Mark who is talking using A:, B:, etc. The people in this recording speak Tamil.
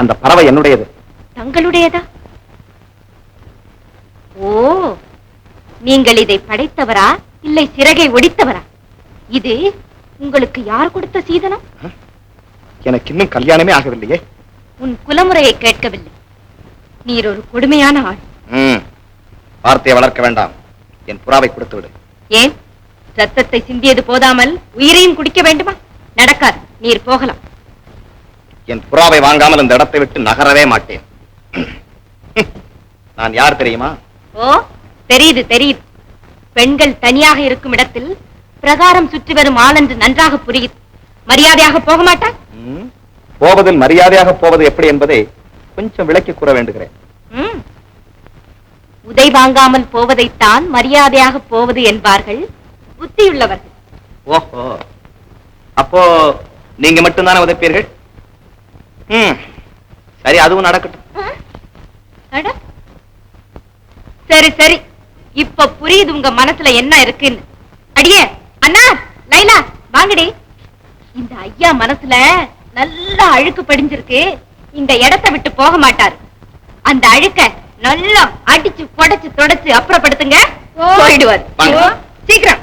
A: அந்த பறவை என்னுடையது?
B: தங்களுடையதா? ஓ நீங்கள் இதை படைத்தவரா? இல்லை சிறகை ஒடித்தவரா? இது உங்களுக்கு யார் கொடுத்த சீதனம்?
A: எனக்கு இன்னும் கல்யாணமே ஆகவில்லையே.
B: உன் குலமுறையை கேட்கவில்லை. நீர் ஒரு கொடுமையான ஆள்.
A: வார்த்தையை வளர்க்க வேண்டாம். என் புறாவை கொடுத்து விடு
B: ஏன்? ரத்தத்தை சிந்தியது போதாமல் உயிரையும் குடிக்க வேண்டுமா? நடக்காது நீர் போகலாம்.
A: என் புறாவை வாங்காமல் இந்த இடத்தை விட்டு நகரவே மாட்டேன். நான் யார் தெரியுமா?
B: ஓ தெரியுது தெரியுது. பெண்கள் தனியாக இருக்கும் இடத்தில் பிரகாரம் சுற்றி வரும் ஆள் என்று நன்றாக புரியுது. மரியாதையாக போக மாட்டான்
A: போவதில் மரியாதையாக போவது எப்படி என்பதை கொஞ்சம் விளக்கி கூற வேண்டுகிறேன்.
B: உதை வாங்காமல் போவதைத்தான் மரியாதையாக போவது என்பார்கள் புத்தியுள்ளவர்கள்.
A: ஓஹோ. அப்போ நீங்க மட்டும்தானே உதைப்பீர்கள்? சரி அதுவும் நடக்கட்டும்.
B: சரி சரி. இப்ப புரியுது உங்க மனசுல என்ன இருக்குன்னு. அடியே அண்ணா லைலா வாங்கடி. இந்த ஐயா மனசுல நல்ல அழுக்கு படிஞ்சிருக்கு. இந்த இடத்தை விட்டு போக மாட்டாரு. அந்த அழுக்க நல்லா அடிச்சு புடைச்சு தொடச்சு அப்புறப்படுத்துங்க. போயிடுவார். சீக்கிரம்.